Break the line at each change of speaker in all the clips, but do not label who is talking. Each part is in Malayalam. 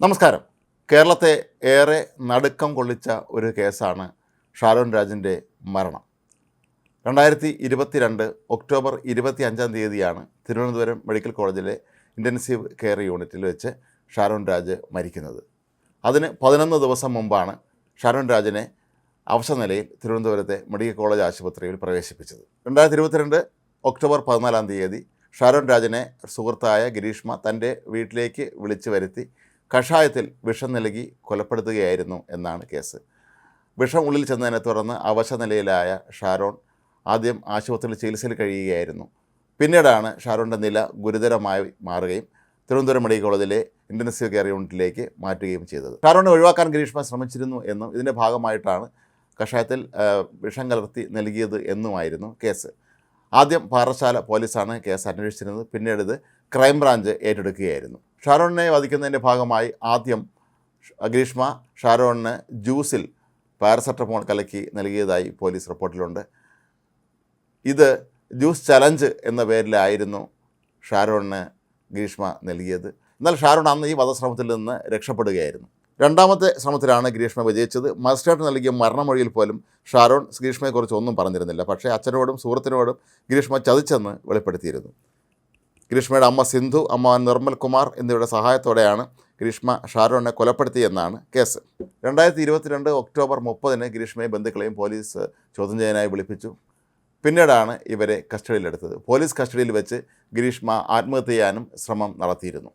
നമസ്കാരം. കേരളത്തെ ഏറെ നടുക്കം കൊള്ളിച്ച ഒരു കേസാണ് ഷാരോൺ രാജിന്റെ മരണം. രണ്ടായിരത്തി ഇരുപത്തിരണ്ട് ഒക്ടോബർ ഇരുപത്തി അഞ്ചാം തീയതിയാണ് തിരുവനന്തപുരം മെഡിക്കൽ കോളേജിലെ ഇന്റൻസീവ് കെയർ യൂണിറ്റിൽ വെച്ച് ഷാരോൺ രാജ് മരിക്കുന്നത്. അതിന് പതിനൊന്ന് ദിവസം മുമ്പാണ് ഷാരോൺ രാജിനെ അവശനിലയിൽ തിരുവനന്തപുരത്തെ മെഡിക്കൽ കോളേജ് ആശുപത്രിയിൽ പ്രവേശിപ്പിച്ചത്. രണ്ടായിരത്തി ഇരുപത്തിരണ്ട് ഒക്ടോബർ പതിനാലാം തീയതി ഷാരോൺ രാജിനെ സുഹൃത്തായ ഗിരീഷ്മ തന്റെ വീട്ടിലേക്ക് വിളിച്ചു വരുത്തി കഷായത്തിൽ വിഷം നൽകി കൊലപ്പെടുത്തുകയായിരുന്നു എന്നാണ് കേസ്. വിഷം ഉള്ളിൽ ചെന്നതിനെ തുടർന്ന് അവശനിലയിലായ ഷാരോൺ ആദ്യം ആശുപത്രിയിൽ ചികിത്സയിൽ കഴിയുകയായിരുന്നു. പിന്നീടാണ് ഷാരോണിന്റെ നില ഗുരുതരമായി മാറുകയും തിരുവനന്തപുരം മെഡിക്കൽ കോളേജിലെ ഇന്റൻസീവ് കെയർ യൂണിറ്റിലേക്ക് മാറ്റുകയും ചെയ്തത്. ഷാരോണിനെ ഒഴിവാക്കാൻ ഗ്രീഷ്മ ശ്രമിച്ചിരുന്നു എന്നും ഇതിന്റെ ഭാഗമായിട്ടാണ് കഷായത്തിൽ വിഷം കലർത്തി നൽകിയത് എന്നുമായിരുന്നു കേസ്. ആദ്യം പാറശാല പോലീസാണ് കേസ് അന്വേഷിച്ചിരുന്നത്. പിന്നീട് ഇത് ക്രൈംബ്രാഞ്ച് ഏറ്റെടുക്കുകയായിരുന്നു. ഷാരോണിനെ വധിക്കുന്നതിന്റെ ഭാഗമായി ആദ്യം ഗ്രീഷ്മ ഷാരോണിന് ജ്യൂസിൽ പാരസെറ്റമോൾ കലക്കി നൽകിയതായി പോലീസ് റിപ്പോർട്ടിലുണ്ട്. ഇത് ജ്യൂസ് ചലഞ്ച് എന്ന പേരിലായിരുന്നു ഷാരോണിന് ഗ്രീഷ്മ നൽകിയത്. എന്നാൽ ഷാരോൺ അന്ന് ഈ വധശ്രമത്തിൽ നിന്ന് രക്ഷപ്പെടുകയായിരുന്നു. രണ്ടാമത്തെ ശ്രമത്തിലാണ് ഗ്രീഷ്മ വിജയിച്ചത്. മജിസ്ട്രേറ്റ് നൽകിയ മരണമൊഴിയിൽ പോലും ഷാരോൺ ഗ്രീഷ്മയെക്കുറിച്ച് ഒന്നും പറഞ്ഞിരുന്നില്ല. പക്ഷേ അച്ഛനോടും സുഹൃത്തിനോടും ഗ്രീഷ്മ ചതിച്ചെന്ന് വെളിപ്പെടുത്തിയിരുന്നു. ഗ്രീഷ്മയുടെ അമ്മ സിന്ധു അമ്മ നിർമ്മൽ കുമാർ എന്നിവരുടെ സഹായത്തോടെയാണ് ഗ്രീഷ്മ ഷാരോണിനെ കൊലപ്പെടുത്തിയെന്നാണ് കേസ്. രണ്ടായിരത്തി ഇരുപത്തിരണ്ട് ഒക്ടോബർ മുപ്പതിന് ഗ്രീഷ്മയെ ബന്ധുക്കളെയും പോലീസ് ചോദ്യം ചെയ്യാനായി വിളിപ്പിച്ചു. പിന്നീടാണ് ഇവരെ കസ്റ്റഡിയിലെടുത്തത്. പോലീസ് കസ്റ്റഡിയിൽ വെച്ച് ഗ്രീഷ്മ ആത്മഹത്യ ചെയ്യാനും ശ്രമം നടത്തിയിരുന്നു.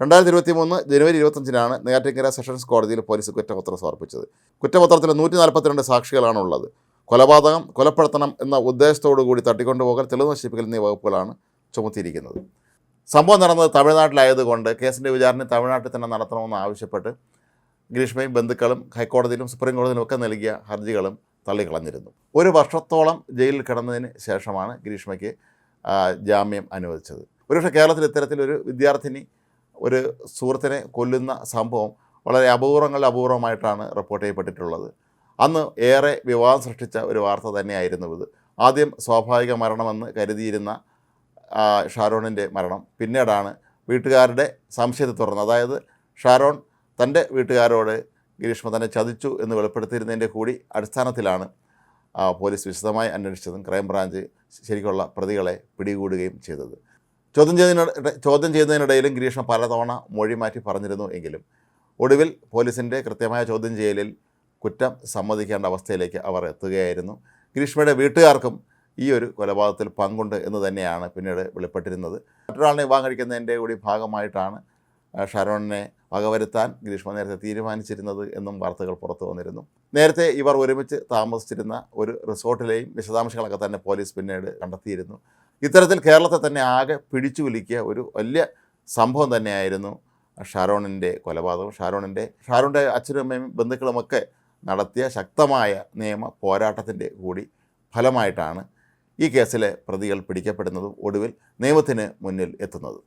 രണ്ടായിരത്തി ഇരുപത്തി മൂന്ന് ജനുവരി ഇരുപത്തഞ്ചിനാണ് നെയ്യാറ്റിങ്കര സെഷൻസ് കോടതിയിൽ പോലീസ് കുറ്റപത്രം സമർപ്പിച്ചത്. കുറ്റപത്രത്തിൽ നൂറ്റി നാൽപ്പത്തിരണ്ട് സാക്ഷികളാണുള്ളത്. കൊലപാതകം കൊലപ്പെടുത്തണം എന്ന ഉദ്ദേശത്തോടു കൂടി തട്ടിക്കൊണ്ടുപോകൽ തെളിവ് നശിപ്പിക്കൽ എന്നീ വകുപ്പുകളാണ് ചുമത്തിയിരിക്കുന്നത്. സംഭവം നടന്നത് തമിഴ്നാട്ടിലായതുകൊണ്ട് കേസിന്റെ വിചാരണ തമിഴ്നാട്ടിൽ തന്നെ നടത്തണമെന്ന് ആവശ്യപ്പെട്ട് ഗ്രീഷ്മയും ബന്ധുക്കളും ഹൈക്കോടതിയിലും സുപ്രീം കോടതിയിലും ഒക്കെ നൽകിയ ഹർജികളും തള്ളിക്കളഞ്ഞിരുന്നു. ഒരു വർഷത്തോളം ജയിലിൽ കിടന്നതിന് ശേഷമാണ് ഗ്രീഷ്മയ്ക്ക് ജാമ്യം അനുവദിച്ചത്. ഒരുപക്ഷെ കേരളത്തിൽ ഇത്തരത്തിലൊരു വിദ്യാർത്ഥിനി ഒരു സുഹൃത്തിനെ കൊല്ലുന്ന സംഭവം വളരെ അപൂർവങ്ങളിൽ അപൂർവമായിട്ടാണ് റിപ്പോർട്ട് ചെയ്യപ്പെട്ടിട്ടുള്ളത്. അന്ന് ഏറെ വിവാദം സൃഷ്ടിച്ച ഒരു വാർത്ത തന്നെയായിരുന്നു ഇത്. ആദ്യം സ്വാഭാവിക മരണമെന്ന് കരുതിയിരുന്ന ഷാരോണിന്റെ മരണം. പിന്നീടാണ് വീട്ടുകാരുടെ സംശയത്തെ തുടർന്ന്. അതായത് ഷാരോൺ തന്റെ വീട്ടുകാരോട് ഗിരീഷ്മ തന്നെ ചതിച്ചു എന്ന് വെളിപ്പെടുത്തിയിരുന്നതിന്റെ കൂടി അടിസ്ഥാനത്തിലാണ് പോലീസ് വിശദമായി അന്വേഷിച്ചതും ക്രൈംബ്രാഞ്ച് ശരിക്കുള്ള പ്രതികളെ പിടികൂടുകയും ചെയ്തത്. ചോദ്യം ചെയ്തതിനിടെ ചോദ്യം ചെയ്യുന്നതിനിടയിലും ഗിരീഷ്മ പലതവണ മൊഴി മാറ്റി പറഞ്ഞിരുന്നു എങ്കിലും ഒടുവിൽ പോലീസിന്റെ കൃത്യമായ ചോദ്യം ചെയ്യലിൽ കുറ്റം സമ്മതിക്കേണ്ട അവസ്ഥയിലേക്ക് അവർ എത്തുകയായിരുന്നു. ഗ്രീഷ്മയുടെ വീട്ടുകാർക്കും ഈ ഒരു കൊലപാതകത്തിൽ പങ്കുണ്ട് എന്ന് തന്നെയാണ് പിന്നീട് വെളിപ്പെട്ടിരുന്നത്. മറ്റൊരാളിനെ വിവാഹം കഴിക്കുന്നതിന്റെ കൂടി ഭാഗമായിട്ടാണ് ഷരോണിനെ വകവരുത്താൻ ഗ്രീഷ്മ നേരത്തെ തീരുമാനിച്ചിരുന്നത് എന്നും വാർത്തകൾ പുറത്തു വന്നിരുന്നു. നേരത്തെ ഇവർ ഒരുമിച്ച് താമസിച്ചിരുന്ന ഒരു റിസോർട്ടിലെയും വിശദാംശങ്ങളൊക്കെ തന്നെ പോലീസ് പിന്നീട് കണ്ടെത്തിയിരുന്നു. ഇത്തരത്തിൽ കേരളത്തെ തന്നെ ആകെ പിടിച്ചു കുലുക്കിയ ഒരു വലിയ സംഭവം തന്നെയായിരുന്നു ഷാരോണിന്റെ കൊലപാതകം. ഷാരോണിന്റെ ഷാരോണിന്റെ അച്ഛനും അമ്മയും ബന്ധുക്കളുമൊക്കെ നടത്തിയ ശക്തമായ നിയമ പോരാട്ടത്തിന്റെ കൂടി ഫലമായിട്ടാണ് ഈ കേസിലെ പ്രതികൾ പിടിക്കപ്പെടുന്നതും ഒടുവിൽ നിയമത്തിന് മുന്നിൽ എത്തുന്നത്.